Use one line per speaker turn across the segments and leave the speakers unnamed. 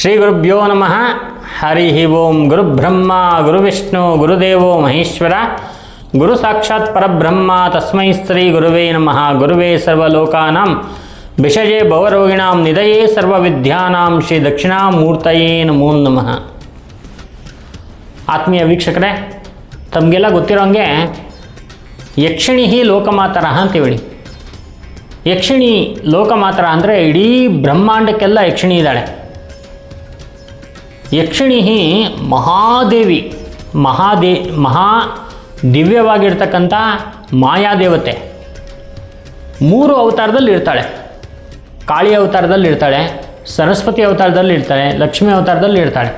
ಶ್ರೀ ಗುರುಭ್ಯೋ ನಮಃ. ಹರಿ ಓಂ ಗುರುಬ್ರಹ್ಮ ಗುರುವಿಷ್ಣು ಗುರುದೇವೋ ಮಹೇಶ್ವರ. ಗುರು ಸಾಕ್ಷಾತ್ ಪರಬ್ರಹ್ಮ ತಸ್ಮೈ ಶ್ರೀ ಗುರುವೇ ನಮಃ. ಗುರುವೇ ಸರ್ವಲೋಕಾನಾಂ ವಿಷಯೇ ಭವರೋಗಿಣಾಂ ನಿಧಯೇ ಸರ್ವವಿದ್ಯಾನಾಂ ಶ್ರೀ ದಕ್ಷಿಣಾಮೂರ್ತಯೇ ನಮೋ ನಮಃ. ಆತ್ಮೀಯ ವೀಕ್ಷಕರೇ, ತಮಗೆಲ್ಲ ಗೊತ್ತಿರೋಂಗೆ ಯಕ್ಷಿಣಿ ಲೋಕಮಾತರ ಅಂತೇಳಿ ಯಕ್ಷಿಣಿ ಲೋಕಮಾತರ ಅಂದರೆ ಇಡೀ ಬ್ರಹ್ಮಾಂಡಕ್ಕೆಲ್ಲ ಯಕ್ಷಿಣಿ ಇದ್ದಾಳೆ. ಯಕ್ಷಿಣಿ ಮಹಾದೇವಿ, ಮಹಾದೇ, ಮಹಾ ದಿವ್ಯವಾಗಿರ್ತಕ್ಕಂಥ ಮಾಯಾದೇವತೆ. ಮೂರು ಅವತಾರದಲ್ಲಿ ಇರ್ತಾಳೆ. ಕಾಳಿ ಅವತಾರದಲ್ಲಿ ಇರ್ತಾಳೆ, ಸರಸ್ವತಿ ಅವತಾರದಲ್ಲಿ ಇರ್ತಾಳೆ, ಲಕ್ಷ್ಮಿ ಅವತಾರದಲ್ಲಿ ಇರ್ತಾಳೆ.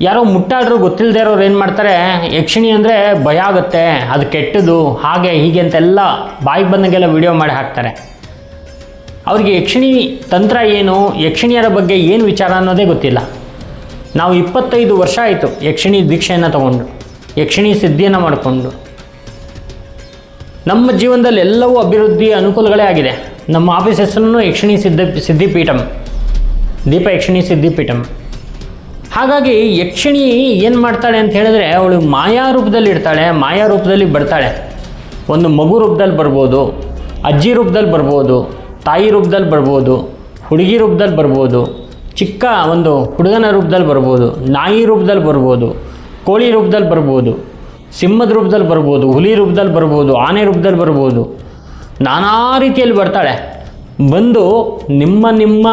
ಯಾರೋ ಮುಟ್ಟಾಡ್ರು ಗೊತ್ತಿಲ್ಲದೆ ಇರೋರು ಏನು ಮಾಡ್ತಾರೆ, ಯಕ್ಷಿಣಿ ಅಂದರೆ ಭಯ ಆಗುತ್ತೆ, ಅದು ಕೆಟ್ಟದು, ಹಾಗೆ ಹೀಗೆ ಅಂತೆಲ್ಲ ಬಾಯಿಗೆ ಬಂದಂಗೆಲ್ಲ ವಿಡಿಯೋ ಮಾಡಿ ಹಾಕ್ತಾರೆ. ಅವ್ರಿಗೆ ಯಕ್ಷಿಣಿ ತಂತ್ರ ಏನು, ಯಕ್ಷಿಣಿಯರ ಬಗ್ಗೆ ಏನು ವಿಚಾರ ಅನ್ನೋದೇ ಗೊತ್ತಿಲ್ಲ. ನಾವು ಇಪ್ಪತ್ತೈದು ವರ್ಷ ಆಯಿತು ಯಕ್ಷಿಣಿ ದೀಕ್ಷೆಯನ್ನು ತಗೊಂಡು, ಯಕ್ಷಿಣಿ ಸಿದ್ಧಿಯನ್ನು ಮಾಡಿಕೊಂಡು. ನಮ್ಮ ಜೀವನದಲ್ಲಿ ಎಲ್ಲವೂ ಅಭಿವೃದ್ಧಿ ಅನುಕೂಲಗಳೇ ಆಗಿದೆ. ನಮ್ಮ ಆಫೀಸ್ ಹೆಸರನ್ನು ಯಕ್ಷಿಣಿ ಸಿದ್ಧ, ಸಿದ್ಧಿಪೀಠಂ, ದೀಪ ಯಕ್ಷಿಣಿ ಸಿದ್ಧಿಪೀಠಂ. ಹಾಗಾಗಿ ಯಕ್ಷಿಣಿ ಏನು ಮಾಡ್ತಾಳೆ ಅಂತ ಹೇಳಿದ್ರೆ, ಅವಳು ಮಾಯಾ ರೂಪದಲ್ಲಿ ಇರ್ತಾಳೆ ಮಾಯಾ ರೂಪದಲ್ಲಿ ಬರ್ತಾಳೆ. ಒಂದು ಮಗು ರೂಪದಲ್ಲಿ ಬರ್ಬೋದು, ಅಜ್ಜಿ ರೂಪದಲ್ಲಿ ಬರ್ಬೋದು ತಾಯಿ ರೂಪದಲ್ಲಿ ಬರ್ಬೋದು, ಹುಡುಗಿ ರೂಪದಲ್ಲಿ ಬರ್ಬೋದು, ಚಿಕ್ಕ ಒಂದು ಹುಡುಗನ ರೂಪದಲ್ಲಿ ಬರ್ಬೋದು, ನಾಯಿ ರೂಪದಲ್ಲಿ ಬರ್ಬೋದು, ಕೋಳಿ ರೂಪದಲ್ಲಿ ಬರ್ಬೋದು, ಸಿಂಹದ ರೂಪದಲ್ಲಿ ಬರ್ಬೋದು, ಹುಲಿ ರೂಪದಲ್ಲಿ ಬರ್ಬೋದು, ಆನೆ ರೂಪದಲ್ಲಿ ಬರ್ಬೋದು, ನಾನಾ ರೀತಿಯಲ್ಲಿ ಬರ್ತಾಳೆ. ಬಂದು ನಿಮ್ಮ ನಿಮ್ಮ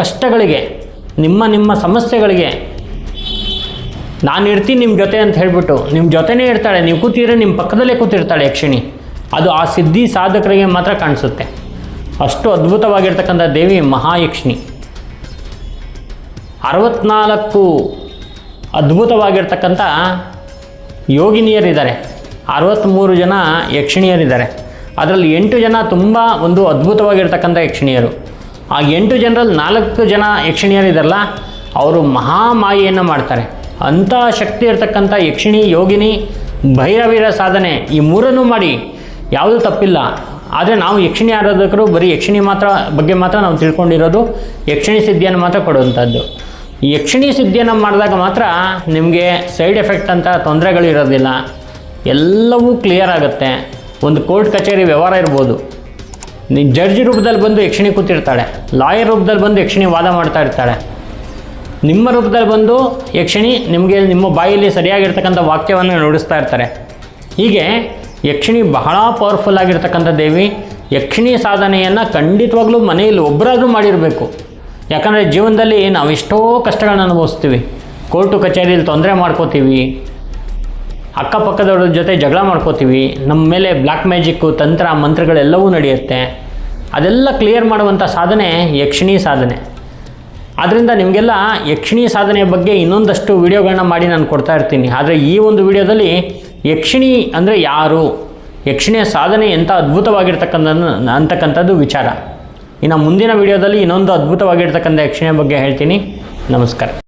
ಕಷ್ಟಗಳಿಗೆ, ನಿಮ್ಮ ನಿಮ್ಮ ಸಮಸ್ಯೆಗಳಿಗೆ, ನಾನು ಇರ್ತೀನಿ ನಿಮ್ಮ ಜೊತೆ ಅಂತ ಹೇಳಿಬಿಟ್ಟು ನಿಮ್ಮ ಜೊತೆನೇ ಇರ್ತಾಳೆ, ನೀವು ಕೂತಿದ್ರೆ ನಿಮ್ಮ ಪಕ್ಕದಲ್ಲೇ ಕೂತಿರ್ತಾಳೆ ಯಕ್ಷಿಣಿ. ಅದು ಆ ಸಿದ್ಧಿ ಸಾಧಕರಿಗೆ ಮಾತ್ರ ಕಾಣಿಸುತ್ತೆ. ಅಷ್ಟು ಅದ್ಭುತವಾಗಿರ್ತಕ್ಕಂಥ ದೇವಿ ಮಹಾಯಕ್ಷಿಣಿ. ಅರವತ್ನಾಲ್ಕು ಅದ್ಭುತವಾಗಿರ್ತಕ್ಕಂಥ ಯೋಗಿನಿಯರಿದ್ದಾರೆ. ಅರವತ್ತ್ಮೂರು ಜನ ಯಕ್ಷಿಣಿಯರಿದ್ದಾರೆ. ಅದರಲ್ಲಿ ಎಂಟು ಜನ ತುಂಬ ಒಂದು ಅದ್ಭುತವಾಗಿರ್ತಕ್ಕಂಥ ಯಕ್ಷಿಣಿಯರು. ಆ ಎಂಟು ಜನರಲ್ಲಿ ನಾಲ್ಕು ಜನ ಯಕ್ಷಿಣಿಯರಿದ್ದಾರಲ್ಲ ಅವರು ಮಹಾಮಾಯೆಯನ್ನು ಮಾಡ್ತಾರೆ. ಅಂಥ ಶಕ್ತಿ ಇರತಕ್ಕಂಥ ಯಕ್ಷಿಣಿ, ಯೋಗಿನಿ, ಭೈರವೀರ ಸಾಧನೆ ಈ ಮೂರನ್ನು ಮಾಡಿ ಯಾವುದು ತಪ್ಪಿಲ್ಲ. ಆದರೆ ನಾವು ಯಕ್ಷಿಣಿ ಆರಾಧಕರು ಬರೀ ಯಕ್ಷಿಣಿ ಮಾತ್ರ ಬಗ್ಗೆ ಮಾತ್ರ ನಾವು ತಿಳ್ಕೊಂಡಿರೋದು ಯಕ್ಷಿಣಿ ಸಿದ್ಧಿಯನ್ನು ಮಾತ್ರ ಕೊಡುವಂಥದ್ದು. ಯಕ್ಷಿಣಿ ಸಿದ್ಧಿಯನ್ನು ಮಾಡಿದಾಗ ಮಾತ್ರ ನಿಮಗೆ ಸೈಡ್ ಎಫೆಕ್ಟ್ ಅಂತ ತೊಂದರೆಗಳು ಇರೋದಿಲ್ಲ ಎಲ್ಲವೂ ಕ್ಲಿಯರ್ ಆಗುತ್ತೆ. ಒಂದು ಕೋರ್ಟ್ ಕಚೇರಿ ವ್ಯವಹಾರ ಇರ್ಬೋದು. ನೀನು ಜಡ್ಜ್ ರೂಪದಲ್ಲಿ ಬಂದು ಯಕ್ಷಿಣಿ ಕೂತಿರ್ತಾಳೆ. ಲಾಯರ್ ರೂಪದಲ್ಲಿ ಬಂದು ಯಕ್ಷಿಣಿ ವಾದ ಮಾಡ್ತಾ ಇರ್ತಾಳೆ. ನಿಮ್ಮ ರೂಪದಲ್ಲಿ ಬಂದು ಯಕ್ಷಿಣಿ ನಿಮಗೆ ನಿಮ್ಮ ಬಾಯಲ್ಲಿ ಸರಿಯಾಗಿರ್ತಕ್ಕಂಥ ವಾಕ್ಯವನ್ನು ನುಡಿಸ್ತಾ ಇರ್ತಾರೆ. ಹೀಗೆ ಯಕ್ಷಿಣಿ ಬಹಳ ಪವರ್ಫುಲ್ ಆಗಿರ್ತಕ್ಕಂಥ ದೇವಿ. ಯಕ್ಷಿಣಿ ಸಾಧನೆಯನ್ನು ಖಂಡಿತವಾಗ್ಲೂ ಮನೆಯಲ್ಲಿ ಒಬ್ಬರಾದರೂ ಮಾಡಿರಬೇಕು. ಯಾಕಂದರೆ ಜೀವನದಲ್ಲಿ ನಾವು ಎಷ್ಟೋ ಕಷ್ಟಗಳನ್ನ ಅನುಭವಿಸ್ತೀವಿ. ಕೋರ್ಟು ಕಚೇರಿಯಲ್ಲಿ ತೊಂದರೆ ಮಾಡ್ಕೋತೀವಿ. ಅಕ್ಕಪಕ್ಕದವ್ರ ಜೊತೆ ಜಗಳ ಮಾಡ್ಕೋತೀವಿ. ನಮ್ಮ ಮೇಲೆ ಬ್ಲ್ಯಾಕ್ ಮ್ಯಾಜಿಕ್ಕು ತಂತ್ರ, ಮಂತ್ರಗಳೆಲ್ಲವೂ ನಡೆಯುತ್ತೆ. ಅದೆಲ್ಲ ಕ್ಲಿಯರ್ ಮಾಡುವಂಥ ಸಾಧನೆ ಯಕ್ಷಿಣಿ ಸಾಧನೆ. ಆದ್ದರಿಂದ ನಿಮಗೆಲ್ಲ ಯಕ್ಷಿಣಿ ಸಾಧನೆಯ ಬಗ್ಗೆ ಇನ್ನೊಂದಷ್ಟು ವೀಡಿಯೋಗಳನ್ನ ಮಾಡಿ ನಾನು ಕೊಡ್ತಾ ಇರ್ತೀನಿ. ಆದರೆ ಈ ಒಂದು ವಿಡಿಯೋದಲ್ಲಿ ಯಕ್ಷಿಣಿ ಅಂದರೆ ಯಾರು? ಯಕ್ಷಿಣಿಯ ಸಾಧನೆ ಎಂಥ ಅದ್ಭುತವಾಗಿರ್ತಕ್ಕಂಥ ಅಂತಕ್ಕಂಥದ್ದು ವಿಚಾರ. ಇನ್ನು ಮುಂದಿನ ವಿಡಿಯೋದಲ್ಲಿ ಇನ್ನೊಂದು ಅದ್ಭುತವಾಗಿರ್ತಕ್ಕಂಥ ಯಕ್ಷಿಣಿಯ ಬಗ್ಗೆ ಹೇಳ್ತೀನಿ. ನಮಸ್ಕಾರ.